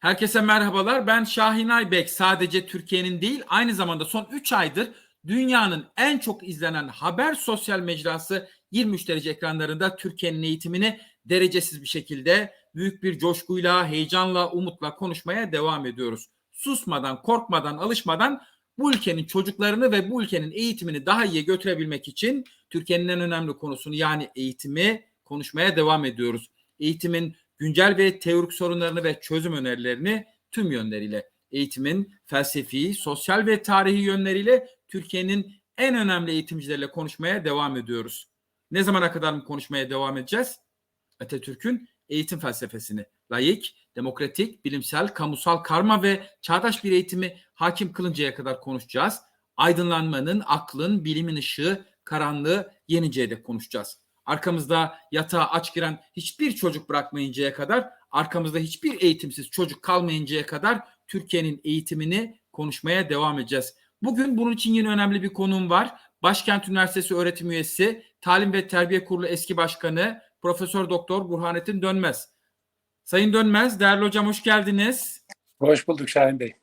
Herkese merhabalar. Ben Şahin Aybek. Sadece Türkiye'nin değil, aynı zamanda son 3 aydır dünyanın en çok izlenen haber sosyal mecrası 23 derece ekranlarında Türkiye'nin eğitimini derecesiz bir şekilde büyük bir coşkuyla, heyecanla, umutla konuşmaya devam ediyoruz. Susmadan, korkmadan, alışmadan bu ülkenin çocuklarını ve bu ülkenin eğitimini daha iyi götürebilmek için Türkiye'nin en önemli konusunu yani eğitimi konuşmaya devam ediyoruz. Eğitimin güncel ve teorik sorunlarını ve çözüm önerilerini tüm yönleriyle eğitimin felsefi, sosyal ve tarihi yönleriyle Türkiye'nin en önemli eğitimcileriyle konuşmaya devam ediyoruz. Ne zamana kadar mı konuşmaya devam edeceğiz? Atatürk'ün eğitim felsefesini, layık, demokratik, bilimsel, kamusal, karma ve çağdaş bir eğitimi hakim kılıncaya kadar konuşacağız. Aydınlanmanın, aklın, bilimin ışığı, karanlığı yeninceye de konuşacağız. Arkamızda yatağa aç giren hiçbir çocuk bırakmayıncaya kadar, arkamızda hiçbir eğitimsiz çocuk kalmayıncaya kadar Türkiye'nin eğitimini konuşmaya devam edeceğiz. Bugün bunun için yine önemli bir konuğum var. Başkent Üniversitesi öğretim üyesi, Talim ve Terbiye Kurulu eski başkanı Profesör Doktor Burhanettin Dönmez. Sayın Dönmez, değerli hocam hoş geldiniz. Hoş bulduk Şahin Bey.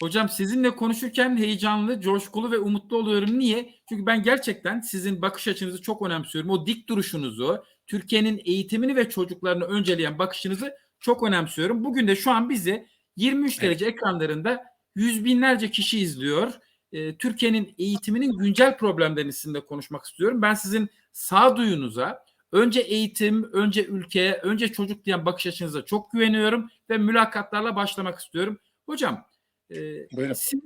Hocam sizinle konuşurken heyecanlı, coşkulu ve umutlu oluyorum. Niye? Çünkü ben gerçekten sizin bakış açınızı çok önemsiyorum. O dik duruşunuzu, Türkiye'nin eğitimini ve çocuklarını önceleyen bakışınızı çok önemsiyorum. Bugün de şu an bizi 23 Evet. derece ekranlarında yüz binlerce kişi izliyor. Ee, Türkiye'nin eğitiminin güncel problemlerini sizinle konuşmak istiyorum. Ben sizin sağduyunuza, önce eğitim, önce ülke, önce çocuk diyen bakış açınıza çok güveniyorum ve mülakatlarla başlamak istiyorum. Hocam, Buyurun. siz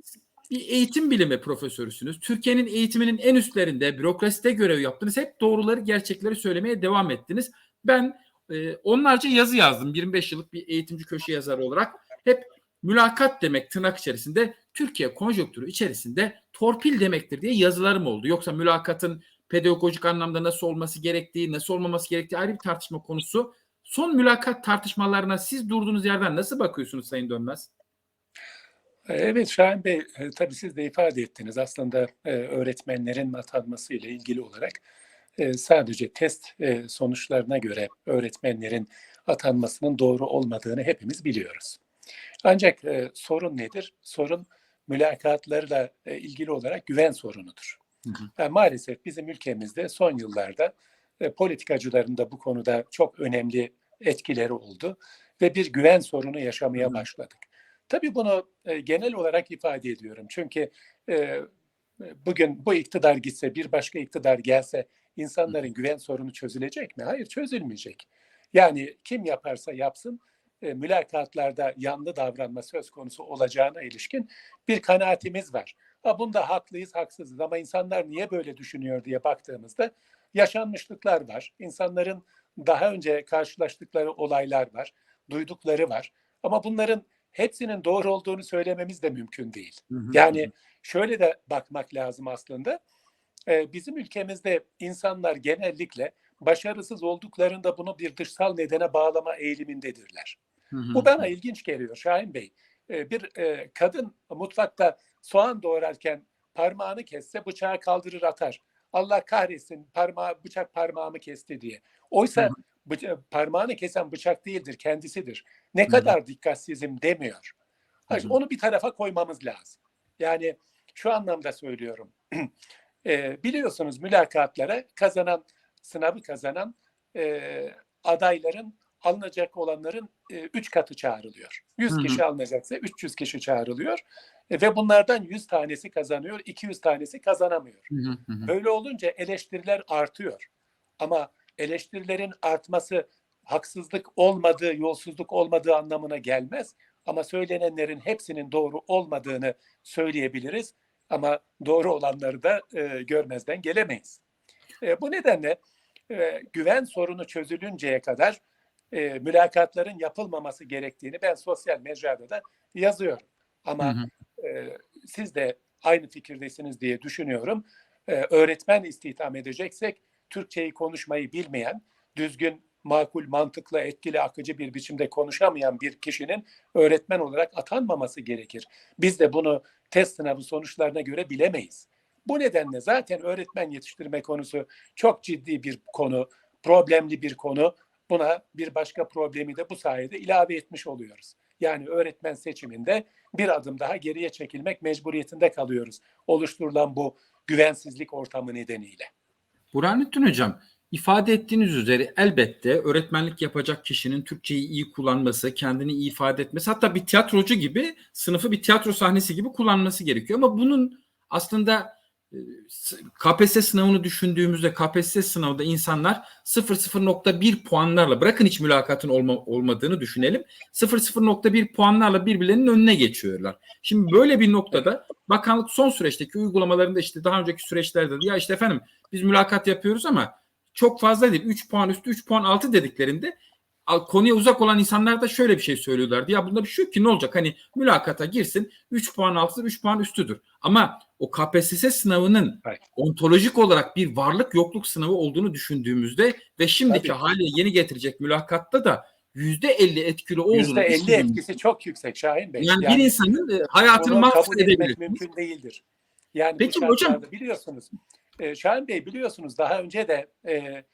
bir eğitim bilimi profesörüsünüz. Türkiye'nin eğitiminin en üstlerinde, bürokraside görev yaptınız. Hep doğruları, gerçekleri söylemeye devam ettiniz. Ben e, onlarca yazı yazdım. 25 yıllık bir eğitimci köşe yazarı olarak. Hep mülakat demek tırnak içerisinde Türkiye konjonktürü içerisinde torpil demektir diye yazılarım oldu. Yoksa mülakatın pedagojik anlamda nasıl olması gerektiği, nasıl olmaması gerektiği ayrı bir tartışma konusu. Son mülakat tartışmalarına siz durduğunuz yerden nasıl bakıyorsunuz Sayın Dönmez? Evet Şahin Bey, e, tabii siz de ifade ettiniz. Aslında e, öğretmenlerin atanması ile ilgili olarak e, sadece test e, sonuçlarına göre öğretmenlerin atanmasının doğru olmadığını hepimiz biliyoruz. Ancak e, sorun nedir? Sorun mülakatlarla e, ilgili olarak güven sorunudur. Hı hı. Yani maalesef bizim ülkemizde son yıllarda e, politikacıların da bu konuda çok önemli etkileri oldu ve bir güven sorunu yaşamaya başladık. Tabii bunu e, genel olarak ifade ediyorum. Çünkü e, bugün bu iktidar gitse, bir başka iktidar gelse insanların güven sorunu çözülecek mi? Hayır, çözülmeyecek. Yani kim yaparsa yapsın e, mülakatlarda yanlı davranma söz konusu olacağına ilişkin bir kanaatimiz var. Ha, bunda haklıyız, haksızız ama insanlar niye böyle düşünüyor diye baktığımızda yaşanmışlıklar var. İnsanların daha önce karşılaştıkları olaylar var, duydukları var. Ama bunların hepsinin doğru olduğunu söylememiz de mümkün değil. Hı hı, Yani şöyle de bakmak lazım aslında. Ee, bizim ülkemizde insanlar genellikle başarısız olduklarında bunu bir dışsal nedene bağlama eğilimindedirler. hı, hı Bu bana ilginç geliyor Şahin Bey. Ee, bir e, kadın mutfakta soğan doğrarken parmağını kesse bıçağı kaldırır atar. Allah kahretsin parmağı bıçak parmağımı kesti diye. Oysa Hı hı. Bıça- parmağını kesen bıçak değildir kendisidir. Ne hı. kadar dikkatsizim demiyor. Hayır, Hı hı. onu bir tarafa koymamız lazım. Yani şu anlamda söylüyorum. E, biliyorsunuz mülakatlara kazanan, sınavı kazanan e, adayların alınacak olanların e, üç katı çağrılıyor. 100 Hı hı. kişi alınacaksa 300 kişi çağrılıyor. E, ve bunlardan 100 tanesi kazanıyor, 200 tanesi kazanamıyor. Hı hı, hı hı. Böyle olunca eleştiriler artıyor. Ama eleştirilerin artması haksızlık olmadığı, yolsuzluk olmadığı anlamına gelmez. Ama söylenenlerin hepsinin doğru olmadığını söyleyebiliriz. Ama doğru olanları da e, görmezden gelemeyiz. E, bu nedenle e, güven sorunu çözülünceye kadar e, mülakatların yapılmaması gerektiğini ben sosyal mecrada da yazıyorum. Hı Ama hı. e, siz de aynı fikirdesiniz diye düşünüyorum. E, öğretmen istihdam edeceksek Türkçeyi konuşmayı bilmeyen, düzgün, makul, mantıklı, etkili, akıcı bir biçimde konuşamayan bir kişinin öğretmen olarak atanmaması gerekir. Biz de bunu test sınavı sonuçlarına göre bilemeyiz. Bu nedenle zaten öğretmen yetiştirme konusu çok ciddi bir konu, problemli bir konu. Buna bir başka problemi de bu sayede ilave etmiş oluyoruz. Yani öğretmen seçiminde bir adım daha geriye çekilmek mecburiyetinde kalıyoruz. Oluşturulan bu güvensizlik ortamı nedeniyle. Burhanettin Hocam ifade ettiğiniz üzere elbette öğretmenlik yapacak kişinin Türkçeyi iyi kullanması, kendini iyi ifade etmesi hatta bir tiyatrocu gibi sınıfı bir tiyatro sahnesi gibi kullanması gerekiyor. Ama bunun aslında KPSS sınavını düşündüğümüzde KPSS sınavında insanlar 0.01 puanlarla bırakın hiç mülakatın olma, olmadığını düşünelim. 0.01 puanlarla birbirlerinin önüne geçiyorlar. Şimdi böyle bir noktada bakanlık son süreçteki uygulamalarında işte daha önceki süreçlerde de ya işte efendim biz mülakat yapıyoruz ama çok fazla değil. 3 puan üstü 3 puan altı dediklerinde konuya uzak olan insanlar da şöyle bir şey söylüyorlardı. Ya bunda bir şey yok ki ne olacak? Hani mülakata girsin 3 puan altıdır 3 puan üstüdür. Ama o KPSS sınavının Evet. ontolojik olarak bir varlık yokluk sınavı olduğunu düşündüğümüzde ve şimdiki Tabii. haliyle yeni getirecek mülakatta da %50 etkili olduğunu Yüzde elli etkisi çok yüksek Şahin Bey. yani, bir insanın e, hayatını mahvedebilir. mümkün değildir. Yani Peki hocam- biliyorsunuz. E, Şahin Bey biliyorsunuz daha önce de e, e,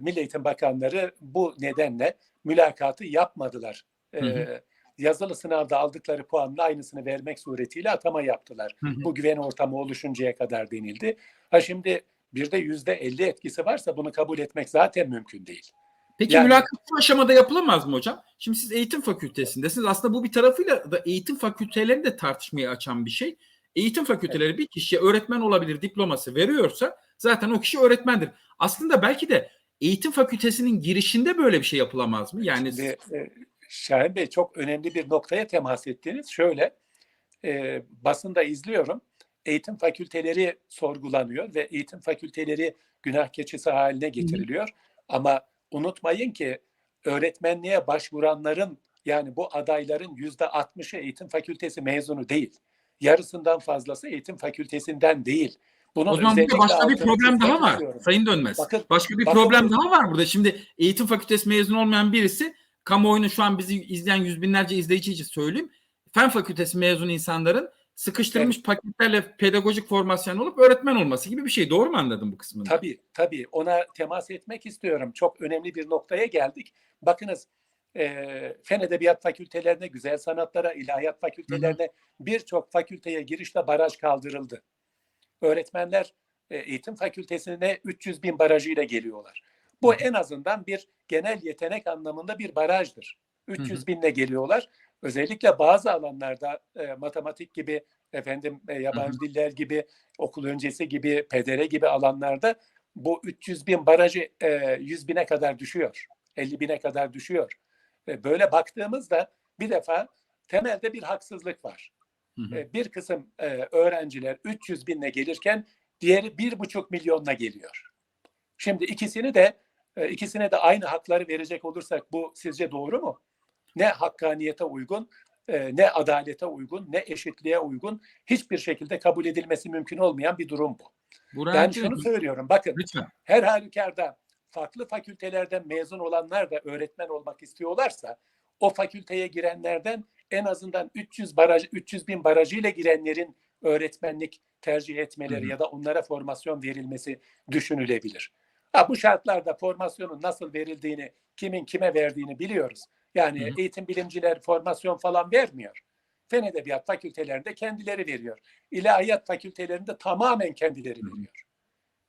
Milli Eğitim Bakanları bu nedenle mülakatı yapmadılar. E, Hı hı. Yazılı sınavda aldıkları puanın aynısını vermek suretiyle atama yaptılar. Hı hı. Bu güven ortamı oluşuncaya kadar denildi. Ha şimdi bir de yüzde elli etkisi varsa bunu kabul etmek zaten mümkün değil. Peki Yani- mülakat bu aşamada yapılamaz mı hocam? Şimdi siz eğitim fakültesindesiniz. Aslında bu bir tarafıyla da eğitim fakültelerini de tartışmaya açan bir şey. Eğitim fakülteleri bir kişiye öğretmen olabilir diploması veriyorsa zaten o kişi öğretmendir. Aslında belki de eğitim fakültesinin girişinde böyle bir şey yapılamaz mı? Yani Şimdi e, Şahin Bey çok önemli bir noktaya temas ettiniz. Şöyle e, basında izliyorum. Eğitim fakülteleri sorgulanıyor ve eğitim fakülteleri günah keçisi haline getiriliyor. Ama unutmayın ki öğretmenliğe başvuranların yani bu adayların yüzde 60'ı eğitim fakültesi mezunu değil. Yarısından fazlası eğitim fakültesinden değil. Bunun o zaman özellikle başka bir problem daha var. istiyorum. Sayın Dönmez. Bakın- başka bir bakın- problem daha var burada. Şimdi eğitim fakültesi mezunu olmayan birisi kamuoyunu şu an bizi izleyen yüz binlerce izleyici için söyleyeyim. Fen fakültesi mezunu insanların sıkıştırılmış paketlerle pedagojik formasyon olup öğretmen olması gibi bir şey. Doğru mu anladım bu kısmını? Tabii tabii ona temas etmek istiyorum. Çok önemli bir noktaya geldik. Bakınız e, fen edebiyat fakültelerine, güzel sanatlara, ilahiyat fakültelerine birçok fakülteye girişte baraj kaldırıldı. Öğretmenler e, eğitim fakültesine 300 bin barajıyla geliyorlar. Bu en azından bir genel yetenek anlamında bir barajdır. 300 binle geliyorlar. Özellikle bazı alanlarda e, matematik gibi, efendim e, yabancı diller gibi, okul öncesi gibi, PDR gibi alanlarda bu 300 bin barajı e, 100 bine kadar düşüyor. 50 bine kadar düşüyor. E, böyle baktığımızda bir defa temelde bir haksızlık var. Hı hı. E, bir kısım e, öğrenciler 300 binle gelirken diğeri 1,5 milyonla geliyor. Şimdi ikisini de e, ikisine de aynı hakları verecek olursak bu sizce doğru mu? Ne hakkaniyete uygun, e, ne adalete uygun, ne eşitliğe uygun hiçbir şekilde kabul edilmesi mümkün olmayan bir durum bu. Yani Hocam, şunu söylüyorum bakın lütfen. her halükarda farklı fakültelerden mezun olanlar da öğretmen olmak istiyorlarsa o fakülteye girenlerden en azından 300 baraj 300 bin barajıyla girenlerin öğretmenlik tercih etmeleri Hı ya da onlara formasyon verilmesi düşünülebilir. Ha, bu şartlarda formasyonun nasıl verildiğini, kimin kime verdiğini biliyoruz. Yani Hı eğitim bilimciler formasyon falan vermiyor. Fen Edebiyat fakültelerinde kendileri veriyor. İlahiyat fakültelerinde tamamen kendileri veriyor.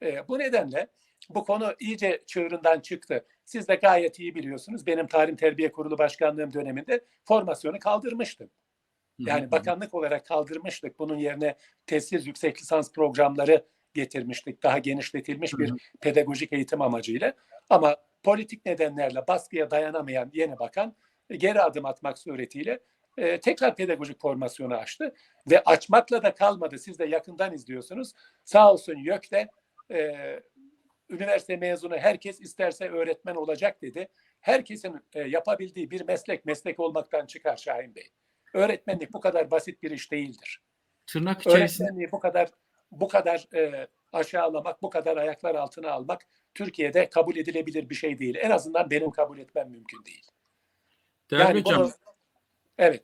E, bu nedenle bu konu iyice çığırından çıktı. Siz de gayet iyi biliyorsunuz. Benim Tarih Terbiye Kurulu Başkanlığım döneminde formasyonu kaldırmıştım. Hı hı. Yani bakanlık olarak kaldırmıştık. Bunun yerine tezsiz yüksek lisans programları getirmiştik. Daha genişletilmiş bir Hı hı. pedagojik eğitim amacıyla. Ama politik nedenlerle baskıya dayanamayan yeni bakan e, geri adım atmak suretiyle e, tekrar pedagojik formasyonu açtı. Ve açmakla da kalmadı. Siz de yakından izliyorsunuz. Sağ olsun YÖK'te e, üniversite mezunu herkes isterse öğretmen olacak dedi. Herkesin e, yapabildiği bir meslek meslek olmaktan çıkar Şahin Bey. Öğretmenlik bu kadar basit bir iş değildir. Tırnak içerisinde Öğretmenliği bu kadar bu kadar e, aşağılamak, bu kadar ayaklar altına almak Türkiye'de kabul edilebilir bir şey değil. En azından benim kabul etmem mümkün değil. değerli yani hocam bunu, evet,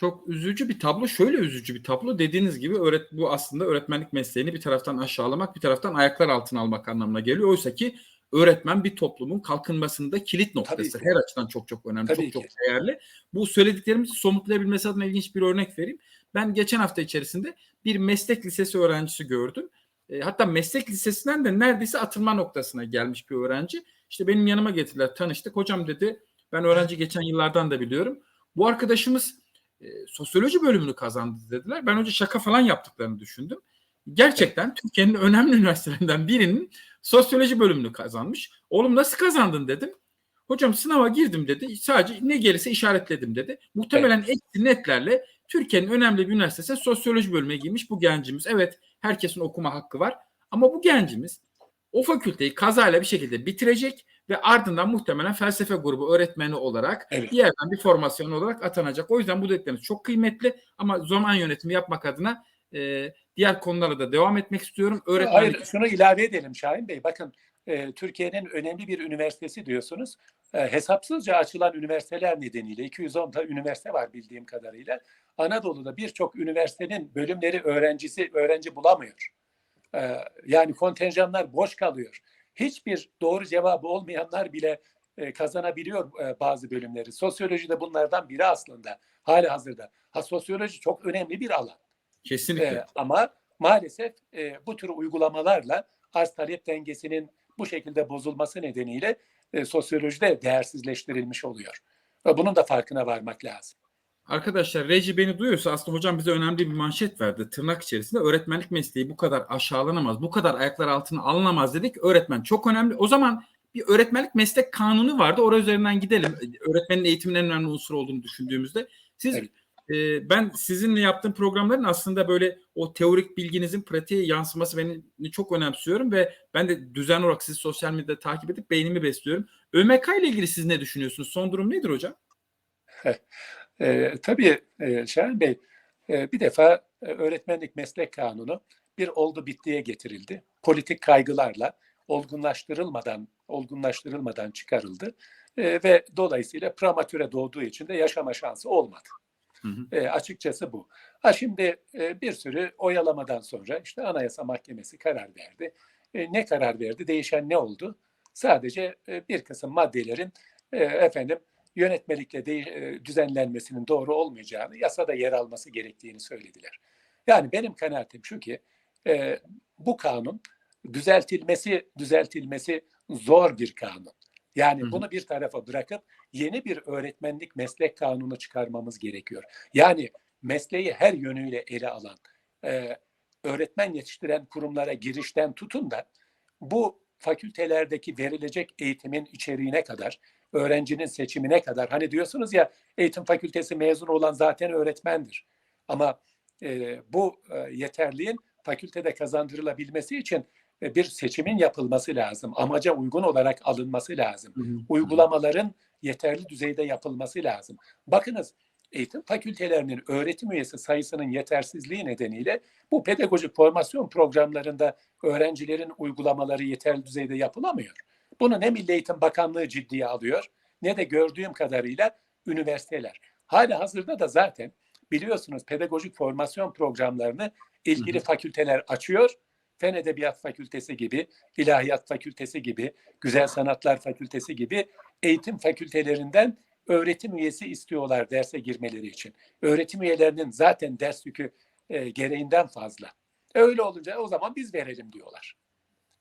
çok üzücü bir tablo. Şöyle üzücü bir tablo. Dediğiniz gibi öğret bu aslında öğretmenlik mesleğini bir taraftan aşağılamak, bir taraftan ayaklar altına almak anlamına geliyor. Oysa ki öğretmen bir toplumun kalkınmasında kilit noktası. ki. Her açıdan çok çok önemli, Tabii çok ki. çok değerli. Bu söylediklerimizi somutlayabilmesi adına ilginç bir örnek vereyim. Ben geçen hafta içerisinde bir meslek lisesi öğrencisi gördüm. E, hatta meslek lisesinden de neredeyse atılma noktasına gelmiş bir öğrenci. İşte benim yanıma getirdiler, tanıştık. Hocam dedi, ben öğrenci geçen yıllardan da biliyorum. Bu arkadaşımız e, sosyoloji bölümünü kazandı dediler. Ben önce şaka falan yaptıklarını düşündüm. Gerçekten Türkiye'nin önemli üniversitelerinden birinin sosyoloji bölümünü kazanmış. Oğlum nasıl kazandın dedim. Hocam sınava girdim dedi. Sadece ne gelirse işaretledim dedi. Muhtemelen eksi netlerle Türkiye'nin önemli bir üniversitesi sosyoloji bölümüne girmiş bu gencimiz. Evet herkesin okuma hakkı var. Ama bu gencimiz o fakülteyi kazayla bir şekilde bitirecek ve ardından muhtemelen felsefe grubu öğretmeni olarak Evet. bir yerden bir formasyon olarak atanacak. O yüzden bu dedikleriniz çok kıymetli ama zaman yönetimi yapmak adına e, diğer konulara da devam etmek istiyorum. Öğretmenlik Hayır, şunu ilave edelim Şahin Bey. Bakın e, Türkiye'nin önemli bir üniversitesi diyorsunuz. E, hesapsızca açılan üniversiteler nedeniyle 210 da üniversite var bildiğim kadarıyla. Anadolu'da birçok üniversitenin bölümleri öğrencisi öğrenci bulamıyor. E, yani kontenjanlar boş kalıyor. Hiçbir doğru cevabı olmayanlar bile e, kazanabiliyor e, bazı bölümleri. Sosyoloji de bunlardan biri aslında. Hali hazırda. Ha sosyoloji çok önemli bir alan. kesinlikle. Ee, ama maalesef e, bu tür uygulamalarla arz talep dengesinin bu şekilde bozulması nedeniyle e, sosyolojide değersizleştirilmiş oluyor. Ve bunun da farkına varmak lazım. Arkadaşlar reji beni duyuyorsa aslında hocam bize önemli bir manşet verdi. Tırnak içerisinde öğretmenlik mesleği bu kadar aşağılanamaz, bu kadar ayaklar altına alınamaz dedik. Öğretmen çok önemli. O zaman bir öğretmenlik meslek kanunu vardı. Oraya üzerinden gidelim. Öğretmenin eğitimin en önemli unsur olduğunu düşündüğümüzde. Siz Evet. e, ben sizinle yaptığım programların aslında böyle o teorik bilginizin pratiğe yansıması beni çok önemsiyorum ve ben de düzenli olarak sizi sosyal medyada takip edip beynimi besliyorum. ÖMK ile ilgili siz ne düşünüyorsunuz? Son durum nedir hocam? E, tabii e, Şahin Bey, e, bir defa e, öğretmenlik meslek kanunu bir oldu bittiye getirildi. Politik kaygılarla olgunlaştırılmadan olgunlaştırılmadan çıkarıldı E, ve dolayısıyla prematüre doğduğu için de yaşama şansı olmadı. Hı hı. E, açıkçası bu. Ha şimdi e, bir sürü oyalamadan sonra işte Anayasa Mahkemesi karar verdi. E, ne karar verdi? Değişen ne oldu? Sadece e, bir kısım maddelerin e, efendim yönetmelikle de, e, düzenlenmesinin doğru olmayacağını, yasada yer alması gerektiğini söylediler. Yani benim kanaatim şu ki e, bu kanun düzeltilmesi düzeltilmesi zor bir kanun. Yani bunu bir tarafa bırakıp yeni bir öğretmenlik meslek kanunu çıkarmamız gerekiyor. Yani mesleği her yönüyle ele alan, e, öğretmen yetiştiren kurumlara girişten tutun da bu fakültelerdeki verilecek eğitimin içeriğine kadar, öğrencinin seçimine kadar. Hani diyorsunuz ya eğitim fakültesi mezunu olan zaten öğretmendir. Ama e, bu e, yeterliğin fakültede kazandırılabilmesi için e, bir seçimin yapılması lazım. Amaca uygun olarak alınması lazım. Hı hı. Uygulamaların yeterli düzeyde yapılması lazım. Bakınız eğitim fakültelerinin öğretim üyesi sayısının yetersizliği nedeniyle bu pedagojik formasyon programlarında öğrencilerin uygulamaları yeterli düzeyde yapılamıyor. Bunu ne Milli Eğitim Bakanlığı ciddiye alıyor ne de gördüğüm kadarıyla üniversiteler. Hala hazırda da zaten biliyorsunuz pedagojik formasyon programlarını ilgili Hı hı. fakülteler açıyor. Fen Edebiyat Fakültesi gibi, İlahiyat Fakültesi gibi, Güzel Sanatlar Fakültesi gibi eğitim fakültelerinden öğretim üyesi istiyorlar derse girmeleri için. Öğretim üyelerinin zaten ders yükü e, gereğinden fazla. Öyle olunca o zaman biz verelim diyorlar.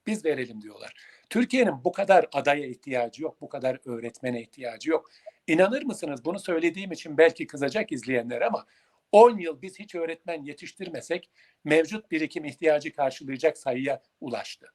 Biz verelim diyorlar. Türkiye'nin bu kadar adaya ihtiyacı yok, bu kadar öğretmene ihtiyacı yok. İnanır mısınız bunu söylediğim için belki kızacak izleyenler ama 10 yıl biz hiç öğretmen yetiştirmesek mevcut birikim ihtiyacı karşılayacak sayıya ulaştı.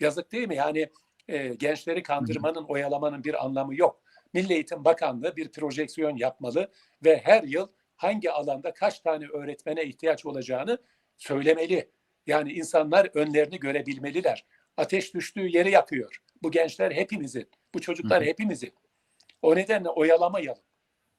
Yazık değil mi? Yani e, gençleri kandırmanın, oyalamanın bir anlamı yok. Milli Eğitim Bakanlığı bir projeksiyon yapmalı ve her yıl hangi alanda kaç tane öğretmene ihtiyaç olacağını söylemeli. Yani insanlar önlerini görebilmeliler. Ateş düştüğü yeri yakıyor. Bu gençler hepimizin, bu çocuklar Hı hepimizin. O nedenle oyalamayalım.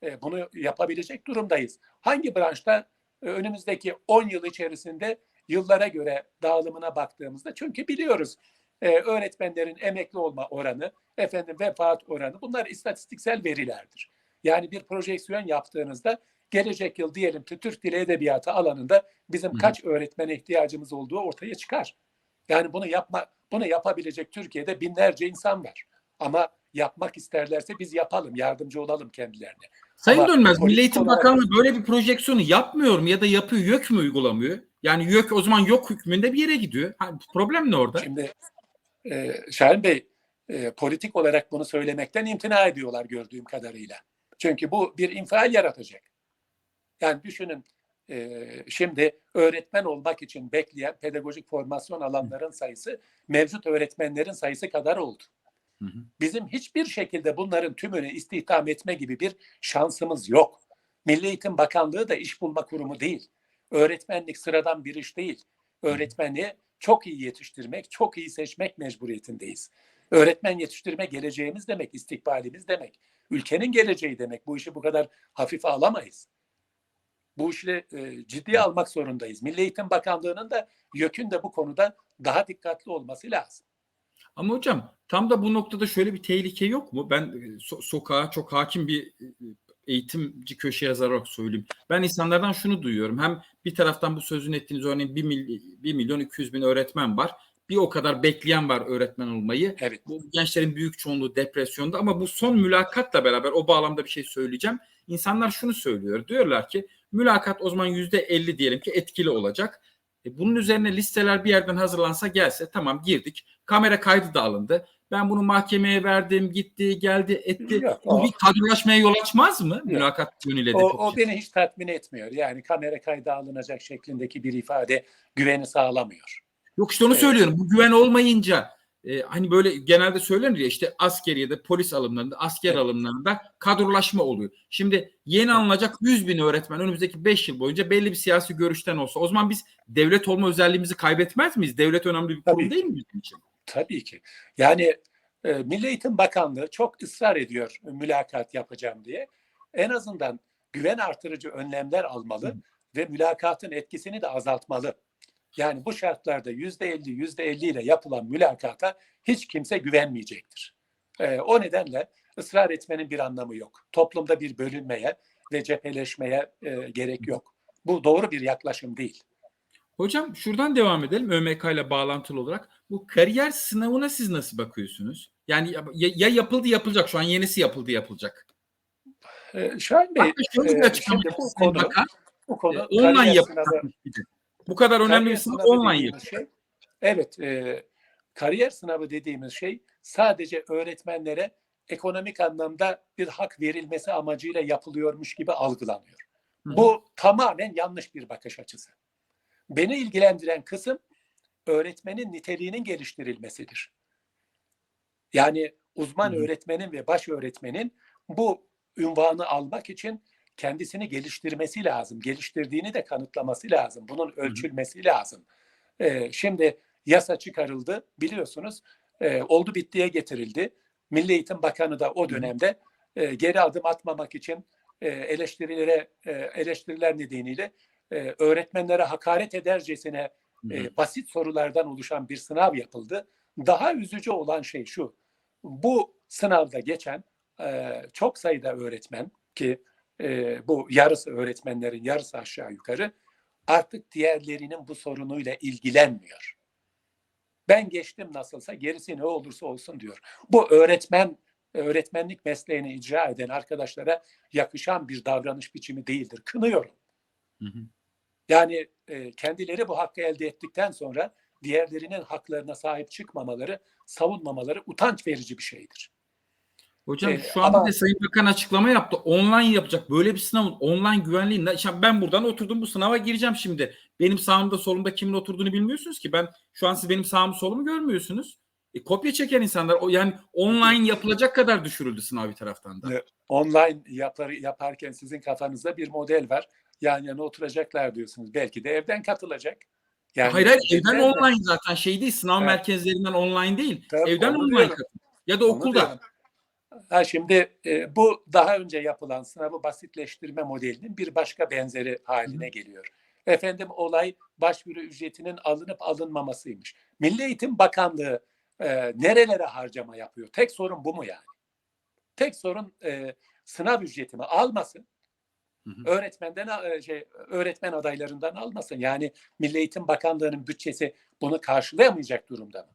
E, bunu yapabilecek durumdayız. Hangi branşta e, önümüzdeki 10 yıl içerisinde yıllara göre dağılımına baktığımızda çünkü biliyoruz e, öğretmenlerin emekli olma oranı, efendim vefat oranı bunlar istatistiksel verilerdir. Yani bir projeksiyon yaptığınızda gelecek yıl diyelim ki Türk Dili Edebiyatı alanında bizim hı. kaç öğretmene ihtiyacımız olduğu ortaya çıkar. Yani bunu yapma Bunu yapabilecek Türkiye'de binlerce insan var. Ama yapmak isterlerse biz yapalım, yardımcı olalım kendilerine. Sayın Ama Dönmez, Milli Eğitim olarak- Bakanlığı böyle bir projeksiyonu yapmıyor mu ya da yapıyor, YÖK mü uygulamıyor? Yani YÖK o zaman yok hükmünde bir yere gidiyor. Ha, problem ne orada? Şimdi e, Şahin Bey e, politik olarak bunu söylemekten imtina ediyorlar gördüğüm kadarıyla. Çünkü bu bir infial yaratacak. Yani düşünün e, şimdi öğretmen olmak için bekleyen pedagojik formasyon alanların sayısı mevcut öğretmenlerin sayısı kadar oldu. Hı hı. Bizim hiçbir şekilde bunların tümünü istihdam etme gibi bir şansımız yok. Milli Eğitim Bakanlığı da iş bulma kurumu değil. Öğretmenlik sıradan bir iş değil. Öğretmenliği çok iyi yetiştirmek, çok iyi seçmek mecburiyetindeyiz. Öğretmen yetiştirme geleceğimiz demek, istikbalimiz demek. Ülkenin geleceği demek. Bu işi bu kadar hafife alamayız. Bu işi e, ciddiye almak zorundayız. Milli Eğitim Bakanlığı'nın da YÖK'ün de bu konuda daha dikkatli olması lazım. Ama hocam tam da bu noktada şöyle bir tehlike yok mu? Ben e, so- sokağa çok hakim bir e, eğitimci köşe yazar olarak söyleyeyim. Ben insanlardan şunu duyuyorum. Hem bir taraftan bu sözün ettiğiniz örneğin 1, mil, 1 milyon 200 bin öğretmen var. Bir o kadar bekleyen var öğretmen olmayı. Evet. Bu gençlerin büyük çoğunluğu depresyonda ama bu son mülakatla beraber o bağlamda bir şey söyleyeceğim. İnsanlar şunu söylüyor. Diyorlar ki mülakat o zaman yüzde 50 diyelim ki etkili olacak. E bunun üzerine listeler bir yerden hazırlansa gelse tamam girdik. Kamera kaydı da alındı. Ben bunu mahkemeye verdim, gitti, geldi, etti. Yok, Bu o- bir kadrolaşmaya yol açmaz mı? Mülakat yönüyle de O, o beni hiç tatmin etmiyor. Yani kamera kaydı alınacak şeklindeki bir ifade güveni sağlamıyor. Yok işte onu Evet. söylüyorum. Bu güven olmayınca e, hani böyle genelde söylenir ya işte askeriyede polis alımlarında asker Evet. alımlarında kadrolaşma oluyor. Şimdi yeni alınacak 100 bin öğretmen önümüzdeki 5 yıl boyunca belli bir siyasi görüşten olsa o zaman biz devlet olma özelliğimizi kaybetmez miyiz? Devlet önemli bir kurum Tabii. değil mi bizim için? Tabii ki. Yani e, Milli Eğitim Bakanlığı çok ısrar ediyor mülakat yapacağım diye. En azından güven artırıcı önlemler almalı Hı. ve mülakatın etkisini de azaltmalı. Yani bu şartlarda yüzde elli, yüzde elli ile yapılan mülakata hiç kimse güvenmeyecektir. E, o nedenle ısrar etmenin bir anlamı yok. Toplumda bir bölünmeye ve cepheleşmeye e, gerek yok. Bu doğru bir yaklaşım değil. Hocam şuradan devam edelim ÖMK ile bağlantılı olarak. Bu kariyer sınavına siz nasıl bakıyorsunuz? Yani ya, ya yapıldı yapılacak şu an yenisi yapıldı yapılacak. E, Şahin Bey, Hatta şöyle bir e, bu konu, bu konu E, online yapılacak. Bu kadar önemli Kariyer bir sınav online yapılacak. Şey, evet, e, kariyer sınavı dediğimiz şey sadece öğretmenlere ekonomik anlamda bir hak verilmesi amacıyla yapılıyormuş gibi algılanıyor. Hı. Bu tamamen yanlış bir bakış açısı. Beni ilgilendiren kısım öğretmenin niteliğinin geliştirilmesidir. Yani uzman hı. öğretmenin ve baş öğretmenin bu ünvanı almak için kendisini geliştirmesi lazım. Geliştirdiğini de kanıtlaması lazım. Bunun ölçülmesi lazım. Ee, şimdi yasa çıkarıldı biliyorsunuz e, oldu bittiye getirildi. Milli Eğitim Bakanı da o dönemde e, geri adım atmamak için e, eleştirilere e, eleştiriler nedeniyle e, öğretmenlere hakaret edercesine e, basit sorulardan oluşan bir sınav yapıldı. Daha üzücü olan şey şu. Bu sınavda geçen e, çok sayıda öğretmen ki e, bu yarısı öğretmenlerin yarısı aşağı yukarı artık diğerlerinin bu sorunuyla ilgilenmiyor. Ben geçtim nasılsa gerisi ne olursa olsun diyor. Bu öğretmen öğretmenlik mesleğini icra eden arkadaşlara yakışan bir davranış biçimi değildir. Kınıyorum. Hı hı. Yani e, kendileri bu hakkı elde ettikten sonra diğerlerinin haklarına sahip çıkmamaları, savunmamaları utanç verici bir şeydir. Hocam Ee, şu anda ama- da Sayın Bakan açıklama yaptı. Online yapacak. Böyle bir sınavın online güvenliği. ne- Şimdi ben buradan oturdum bu sınava gireceğim şimdi. Benim sağımda solumda kimin oturduğunu bilmiyorsunuz ki. Ben şu an siz benim sağımı solumu görmüyorsunuz. E, kopya çeken insanlar o yani online yapılacak kadar düşürüldü sınav bir taraftan da. Online yapar, yaparken sizin kafanızda bir model var. Yan yana oturacaklar diyorsunuz. Belki de evden katılacak. Yani hayır hayır evden online zaten şey değil. Sınav Evet. merkezlerinden online değil. Tabii, evden online diyorum. katıl. Ya da okulda. diyorum. Ha şimdi e, bu daha önce yapılan sınavı basitleştirme modelinin bir başka benzeri haline geliyor. Efendim olay başvuru ücretinin alınıp alınmamasıymış. Milli Eğitim Bakanlığı e, nerelere harcama yapıyor? Tek sorun bu mu yani? Tek sorun e, sınav ücretimi almasın. Hı hı. Öğretmenden e, şey öğretmen adaylarından almasın. Yani Milli Eğitim Bakanlığı'nın bütçesi bunu karşılayamayacak durumda mı?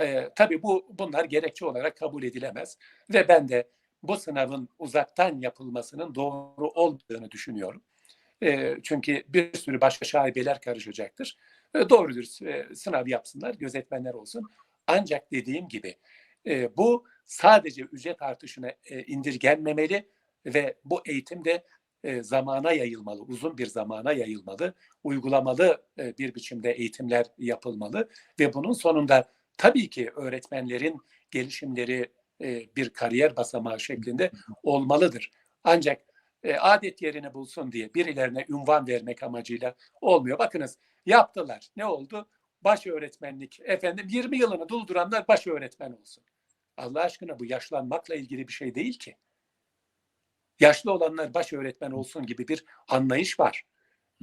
E, tabii bu bunlar gerekçe olarak kabul edilemez ve ben de bu sınavın uzaktan yapılmasının doğru olmadığını düşünüyorum. E, çünkü bir sürü başka şaibeler karışacaktır. E, doğrudur e, sınav yapsınlar, gözetmenler olsun. Ancak dediğim gibi e, bu sadece ücret artışına e, indirgenmemeli ve bu eğitim de e, zamana yayılmalı, uzun bir zamana yayılmalı, uygulamalı e, bir biçimde eğitimler yapılmalı ve bunun sonunda tabii ki öğretmenlerin gelişimleri e, bir kariyer basamağı şeklinde olmalıdır. Ancak e, adet yerini bulsun diye birilerine ünvan vermek amacıyla olmuyor. Bakınız yaptılar. Ne oldu? Baş öğretmenlik. Efendim 20 yılını dolduranlar baş öğretmen olsun. Allah aşkına bu yaşlanmakla ilgili bir şey değil ki. Yaşlı olanlar baş öğretmen olsun gibi bir anlayış var.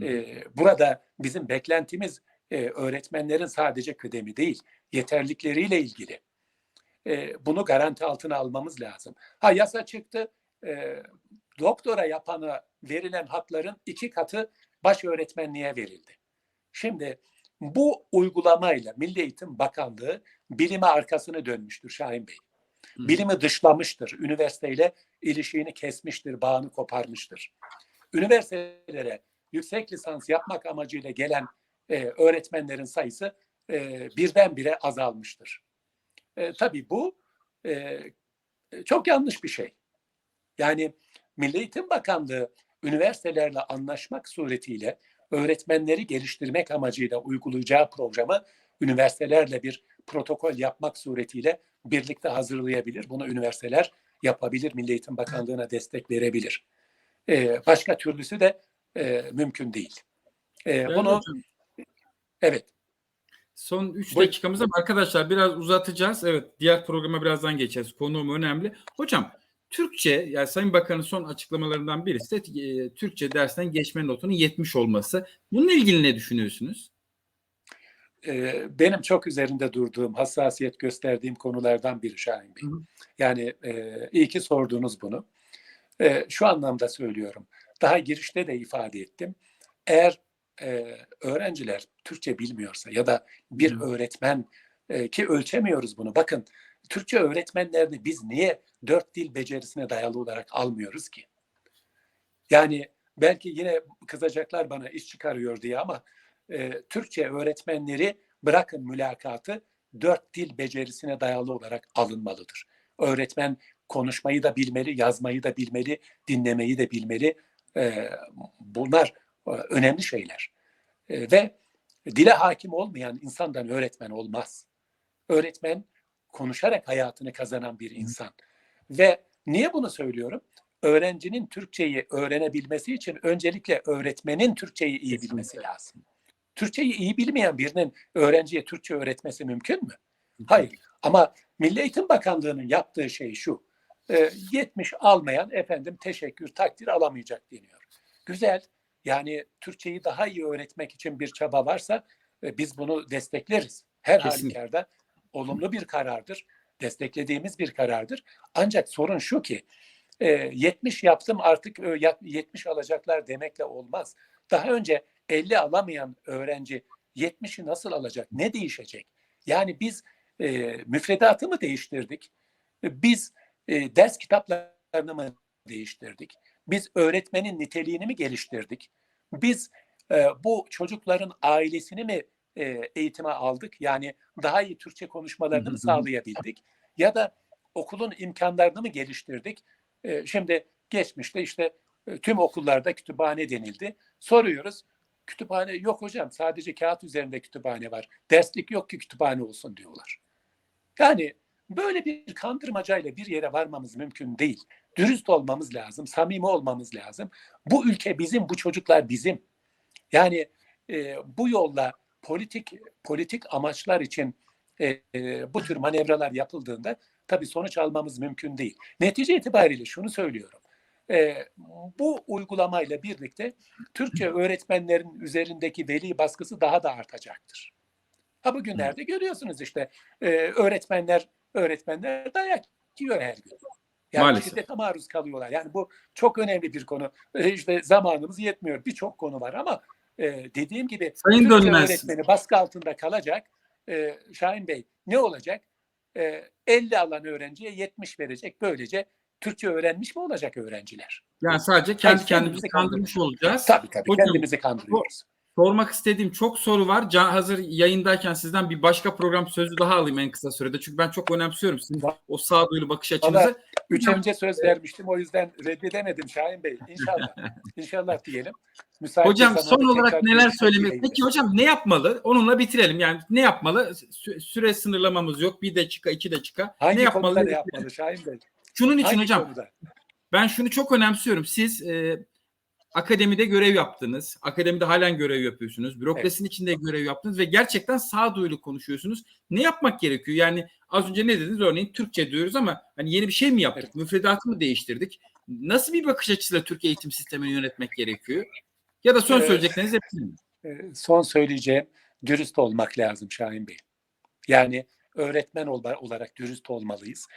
Ee, burada bizim beklentimiz e, öğretmenlerin sadece kıdemi değil, yeterlikleriyle ilgili. E, bunu garanti altına almamız lazım. Ha yasa çıktı, e, doktora yapana verilen hakların iki katı baş öğretmenliğe verildi. Şimdi bu uygulamayla Milli Eğitim Bakanlığı bilime arkasını dönmüştür Şahin Bey. Bilimi dışlamıştır. Üniversiteyle ilişiğini kesmiştir, bağını koparmıştır. Üniversitelere yüksek lisans yapmak amacıyla gelen e, öğretmenlerin sayısı e, birdenbire azalmıştır. E, tabii bu e, çok yanlış bir şey. Yani Milli Eğitim Bakanlığı üniversitelerle anlaşmak suretiyle öğretmenleri geliştirmek amacıyla uygulayacağı programı üniversitelerle bir protokol yapmak suretiyle birlikte hazırlayabilir. Bunu üniversiteler yapabilir. Milli Eğitim Bakanlığı'na destek verebilir. Ee, başka türlüsü de e, mümkün değil. Ee, bunu evet son 3 Bu- dakikamız arkadaşlar biraz uzatacağız. Evet diğer programa birazdan geçeceğiz. Konuğum önemli. Hocam Türkçe yani Sayın Bakan'ın son açıklamalarından birisi de e, Türkçe dersten geçme notunun 70 olması. Bununla ilgili ne düşünüyorsunuz? e, benim çok üzerinde durduğum, hassasiyet gösterdiğim konulardan biri Şahin Bey. Hı hı. Yani e, iyi ki sordunuz bunu. E, şu anlamda söylüyorum. Daha girişte de ifade ettim. Eğer e, öğrenciler Türkçe bilmiyorsa ya da bir Hı. öğretmen e, ki ölçemiyoruz bunu. Bakın Türkçe öğretmenlerini biz niye dört dil becerisine dayalı olarak almıyoruz ki? Yani belki yine kızacaklar bana iş çıkarıyor diye ama e, Türkçe öğretmenleri bırakın mülakatı dört dil becerisine dayalı olarak alınmalıdır. Öğretmen konuşmayı da bilmeli, yazmayı da bilmeli, dinlemeyi de bilmeli. E, bunlar önemli şeyler. E, ve dile hakim olmayan insandan öğretmen olmaz. Öğretmen konuşarak hayatını kazanan bir insan. Ve niye bunu söylüyorum? Öğrencinin Türkçeyi öğrenebilmesi için öncelikle öğretmenin Türkçeyi iyi bilmesi lazım. Türkçeyi iyi bilmeyen birinin öğrenciye Türkçe öğretmesi mümkün mü? Hayır. Ama Milli Eğitim Bakanlığı'nın yaptığı şey şu. E, 70 almayan efendim teşekkür takdir alamayacak deniyor. Güzel. Yani Türkçeyi daha iyi öğretmek için bir çaba varsa e, biz bunu destekleriz. Her Kesinlikle. halükarda olumlu bir karardır. Desteklediğimiz bir karardır. Ancak sorun şu ki e, 70 yaptım artık e, yat- 70 alacaklar demekle olmaz. Daha önce 50 alamayan öğrenci 70'i nasıl alacak? Ne değişecek? Yani biz e, müfredatı mı değiştirdik? E, Biz e, ders kitaplarını mı değiştirdik? Biz öğretmenin niteliğini mi geliştirdik? Biz e, bu çocukların ailesini mi e, eğitime aldık? Yani daha iyi Türkçe konuşmalarını mı sağlayabildik? Ya da okulun imkanlarını mı geliştirdik? E, şimdi geçmişte işte e, tüm okullarda kütüphane denildi. Soruyoruz. Kütüphane yok hocam. Sadece kağıt üzerinde kütüphane var. Derslik yok ki kütüphane olsun diyorlar. Yani böyle bir kandırmacayla bir yere varmamız mümkün değil. Dürüst olmamız lazım, samimi olmamız lazım. Bu ülke bizim, bu çocuklar bizim. Yani e, bu yolla politik politik amaçlar için e, e, bu tür manevralar yapıldığında tabii sonuç almamız mümkün değil. Netice itibariyle şunu söylüyorum. E, bu uygulamayla birlikte Türkçe öğretmenlerin üzerindeki veli baskısı daha da artacaktır. Ha bugünlerde görüyorsunuz işte e, öğretmenler öğretmenler dayak yiyor her gün. Yani Maalesef. şiddete maruz kalıyorlar. Yani bu çok önemli bir konu. E, işte zamanımız yetmiyor. Birçok konu var ama e, dediğim gibi Sayın Türkçe Dönmez. öğretmeni baskı altında kalacak. e, Şahin Bey ne olacak? E, 50 alan öğrenciye 70 verecek. Böylece Türkçe öğrenmiş mi olacak öğrenciler? Yani sadece kendi kendimizi kandırmış olacağız. Tabii tabii Hocam, kendimizi kandırıyoruz. Sormak istediğim çok soru var. Can, hazır yayındayken sizden bir başka program sözü daha alayım en kısa sürede. Çünkü ben çok önemsiyorum sizin o sağduyulu bakış açınızı. Üç önce söz vermiştim o yüzden reddedemedim Şahin Bey. İnşallah. İnşallah diyelim. Müsait Hocam son olarak neler söylemek? Peki hocam ne yapmalı? Onunla bitirelim. Yani ne yapmalı? Sü- Süre sınırlamamız yok. Bir dakika, iki dakika. Hangi ne yapmalı? ne yapmalı Şahin Bey? Şunun için Hangi hocam konuda? ben şunu çok önemsiyorum. Siz e, akademide görev yaptınız. Akademide halen görev yapıyorsunuz. Bürokrasinin içinde görev yaptınız ve gerçekten sağduyulu konuşuyorsunuz. Ne yapmak gerekiyor? Yani az önce ne dediniz? Örneğin Türkçe diyoruz ama hani yeni bir şey mi yaptık? Evet. Müfredatı mı değiştirdik? Nasıl bir bakış açısıyla Türk eğitim sistemini yönetmek gerekiyor? Ya da son Evet. söyleyecekleriniz hepsi mi? Ee, son söyleyeceğim dürüst olmak lazım Şahin Bey. Yani öğretmen ol- olarak dürüst olmalıyız.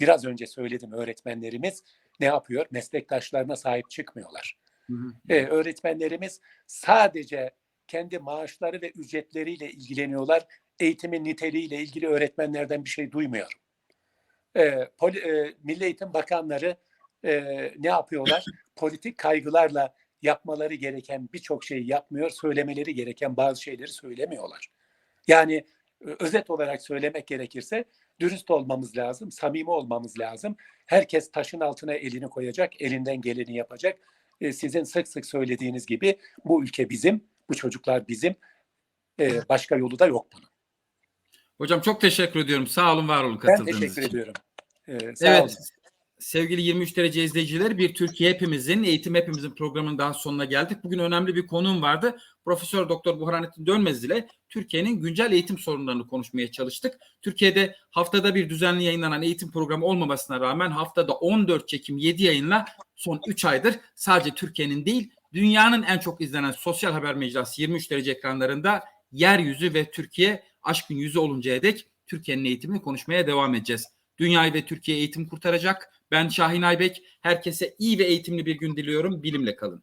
Biraz önce söyledim öğretmenlerimiz ne yapıyor? Meslektaşlarına sahip çıkmıyorlar. Hı hı. Ee, öğretmenlerimiz sadece kendi maaşları ve ücretleriyle ilgileniyorlar. Eğitimin niteliğiyle ilgili öğretmenlerden bir şey duymuyorum. Ee, poli- e, Milli Eğitim Bakanları e, ne yapıyorlar? Politik kaygılarla yapmaları gereken birçok şeyi yapmıyor, söylemeleri gereken bazı şeyleri söylemiyorlar. Yani e, özet olarak söylemek gerekirse dürüst olmamız lazım, samimi olmamız lazım. Herkes taşın altına elini koyacak, elinden geleni yapacak. E, Sizin sık sık söylediğiniz gibi bu ülke bizim, bu çocuklar bizim. E, Başka yolu da yok bunun. Hocam çok teşekkür ediyorum. Sağ olun, var olun Ben katıldığınız teşekkür için. ediyorum. E, Sağ Evet. olun. Sevgili 23 derece izleyicileri bir Türkiye hepimizin eğitim hepimizin programının daha sonuna geldik. Bugün önemli bir konuğum vardı. Profesör Doktor Burhanettin Dönmez ile Türkiye'nin güncel eğitim sorunlarını konuşmaya çalıştık. Türkiye'de haftada bir düzenli yayınlanan eğitim programı olmamasına rağmen haftada 14 çekim 7 yayınla son 3 aydır sadece Türkiye'nin değil dünyanın en çok izlenen sosyal haber mecrası 23 derece ekranlarında yeryüzü ve Türkiye aşkın yüzü oluncaya dek Türkiye'nin eğitimini konuşmaya devam edeceğiz. Dünyayı ve Türkiye eğitim kurtaracak. Ben Şahin Aybek. Herkese iyi ve eğitimli bir gün diliyorum. Bilimle kalın.